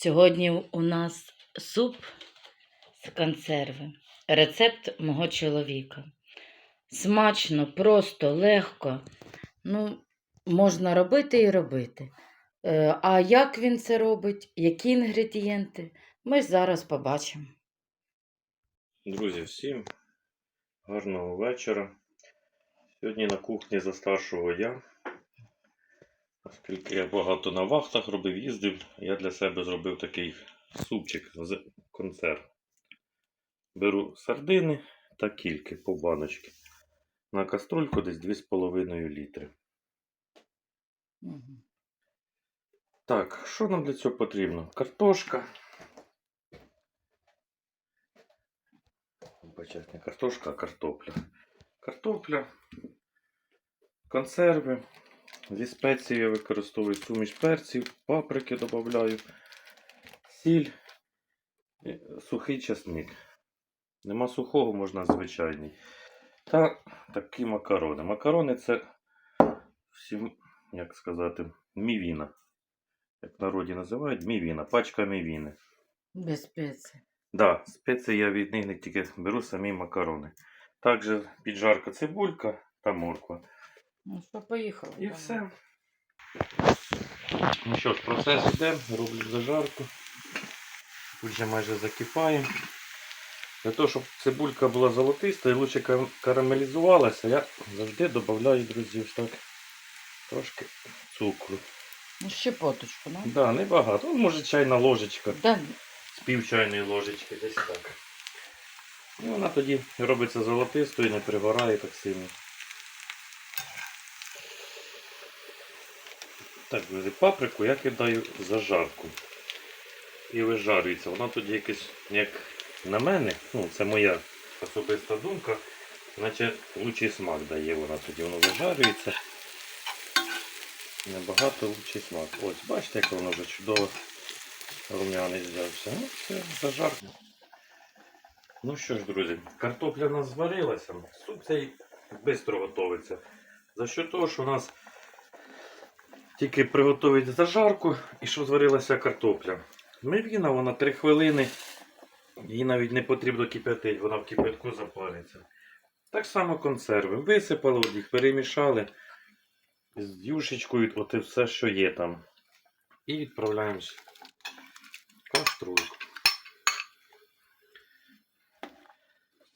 Сьогодні у нас суп з консерви. Рецепт мого чоловіка. Смачно, просто, легко. Ну, можна робити і робити. Е, А як він це робить, які інгредієнти, ми зараз побачимо. Друзі, всім гарного вечора. Сьогодні на кухні за старшого я. Оскільки я багато на вахтах робив, їздив, я для себе зробив такий супчик з консерв. Беру сардини та кільки по баночки. На каструльку десь 2,5 літри. Мгм. Так, що нам для цього потрібно? Картошка. Вибачайте, не картошка, а картопля. Картопля, консерви. Зі спеції я використовую суміш перців, паприки додаю, сіль, сухий часник. Нема сухого, можна звичайний. Та такі макарони. Макарони це всім, як сказати, мівіна як в народі називають, мівіна, пачка мівіни. Без спеції. Да, спеції я від них не тільки беру самі макарони. Також піджарка цибулька та морква. Ну що, поїхали. І все. Ну що ж, процес йде, роблю зажарку. Тут вже майже закипає. Для того, щоб цибулька була золотиста і лучше карамелізувалася, я завжди додаю, друзі, ось так трошки цукру. Ну, щепоточку, ну. Да, небагато. Ну, може чайна ложечка. Да. з пів чайної ложечки, десь так. І вона тоді робиться золотистою, не пригорає так сильно. Так, друзі, паприку я кидаю зажарку. І вижарюється. Вона тоді якось, як на мене, ну це моя особиста думка, наче лучший смак дає вона тоді, воно вижарюється. Набагато лучший смак. Ось, бачите, як воно вже чудово рум'яний взявся. Ну, це зажарка. Ну що ж, друзі, картопля у нас зварилася. Суп цей швидко готується. За що того, що у нас тільки приготують зажарку і що зварилася картопля. Мивіна, вона 3 хвилини. Їй навіть не потрібно кип'ятити, вона в кипятку запариться. Так само консерви. Висипали, їх перемішали з юшечкою, от все, що є там. І відправляємо каструльку.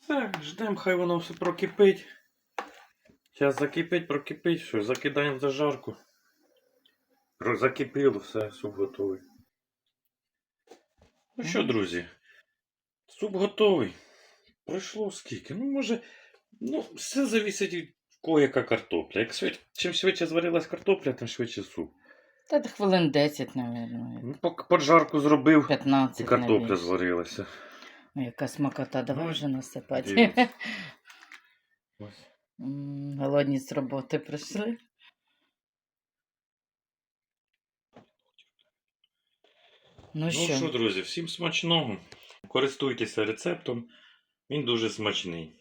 Все, ждемо, хай воно все прокипить. Зараз закипить, прокипить, що, закидаємо в зажарку. Закипіло, все, суп готовий. Ну що, друзі, суп готовий. Пройшло скільки? Ну, може, ну, все зависить від кого яка картопля. Як швид... Чим швидше зварилась картопля, тим швидше суп. Та хвилин 10, мабуть. Ну, поджарку зробив, 15. і картопля найбільше. зварилася. Ой, Яка смакота, давай Ну, вже насипати. Голодні з роботи прийшли. Ну Ну що, що, друзі, всім смачного. Користуйтеся рецептом. Він дуже смачний.